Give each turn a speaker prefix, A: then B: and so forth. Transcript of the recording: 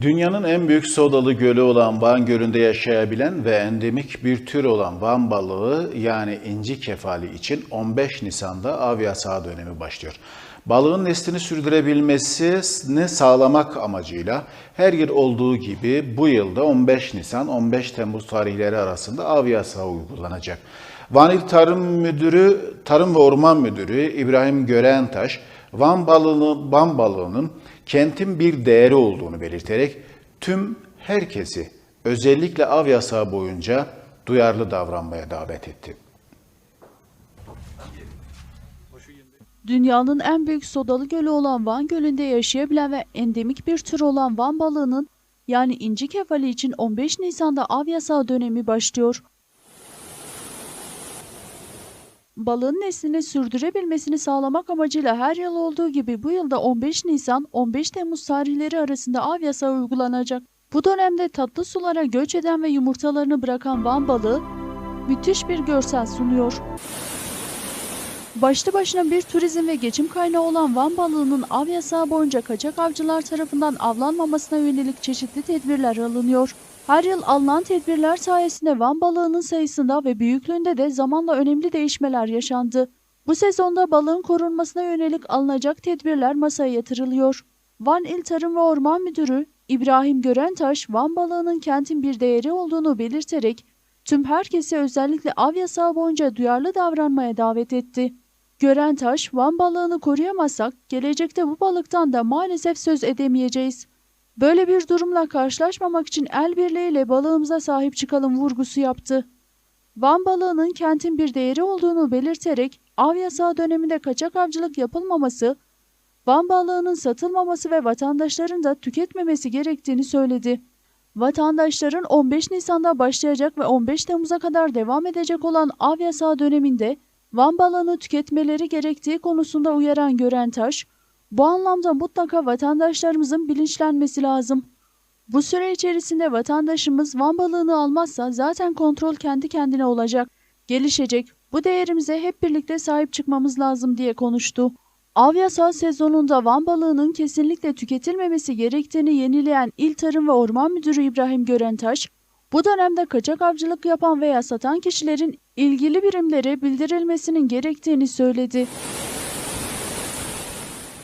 A: Dünyanın en büyük sodalı gölü olan Van Gölü'nde yaşayabilen ve endemik bir tür olan Van balığı yani inci kefali için 15 Nisan'da av yasağı dönemi başlıyor. Balığın neslini sürdürebilmesini sağlamak amacıyla her yıl olduğu gibi bu yılda 15 Nisan 15 Temmuz tarihleri arasında av yasağı uygulanacak. Van İl Tarım Müdürü, Tarım ve Orman Müdürü İbrahim Görentaş, Van balığının, Van balığının kentin bir değeri olduğunu belirterek tüm herkesi özellikle av yasağı boyunca duyarlı davranmaya davet etti.
B: Dünyanın en büyük sodalı gölü olan Van Gölü'nde yaşayabilen ve endemik bir tür olan Van balığının yani inci kefali için 15 Nisan'da av yasağı dönemi başlıyor. Balığın neslini sürdürebilmesini sağlamak amacıyla her yıl olduğu gibi bu yılda 15 Nisan 15 Temmuz tarihleri arasında av yasağı uygulanacak. Bu dönemde tatlı sulara göç eden ve yumurtalarını bırakan Van balığı müthiş bir görsel sunuyor. Başlı başına bir turizm ve geçim kaynağı olan Van balığının av yasağı boyunca kaçak avcılar tarafından avlanmamasına yönelik çeşitli tedbirler alınıyor. Her yıl alınan tedbirler sayesinde Van balığının sayısında ve büyüklüğünde de zamanla önemli değişmeler yaşandı. Bu sezonda balığın korunmasına yönelik alınacak tedbirler masaya yatırılıyor. Van İl Tarım ve Orman Müdürü İbrahim Görentaş, Van balığının kentin bir değeri olduğunu belirterek tüm herkesi özellikle av yasağı boyunca duyarlı davranmaya davet etti. Görentaş, Van balığını koruyamazsak gelecekte bu balıktan da maalesef söz edemeyeceğiz. Böyle bir durumla karşılaşmamak için el birliğiyle balığımıza sahip çıkalım vurgusu yaptı. Van balığının kentin bir değeri olduğunu belirterek av yasağı döneminde kaçak avcılık yapılmaması, Van balığının satılmaması ve vatandaşların da tüketmemesi gerektiğini söyledi. Vatandaşların 15 Nisan'da başlayacak ve 15 Temmuz'a kadar devam edecek olan av yasağı döneminde Van tüketmeleri gerektiği konusunda uyaran Görentaş, bu anlamda mutlaka vatandaşlarımızın bilinçlenmesi lazım. Bu süre içerisinde vatandaşımız Van balığını almazsa zaten kontrol kendi kendine olacak, gelişecek. Bu değerimize hep birlikte sahip çıkmamız lazım diye konuştu. Av yasağı sezonunda Van balığının kesinlikle tüketilmemesi gerektiğini yenileyen İl Tarım ve Orman Müdürü İbrahim Görentaş, bu dönemde kaçak avcılık yapan veya satan kişilerin ilgili birimlere bildirilmesinin gerektiğini söyledi.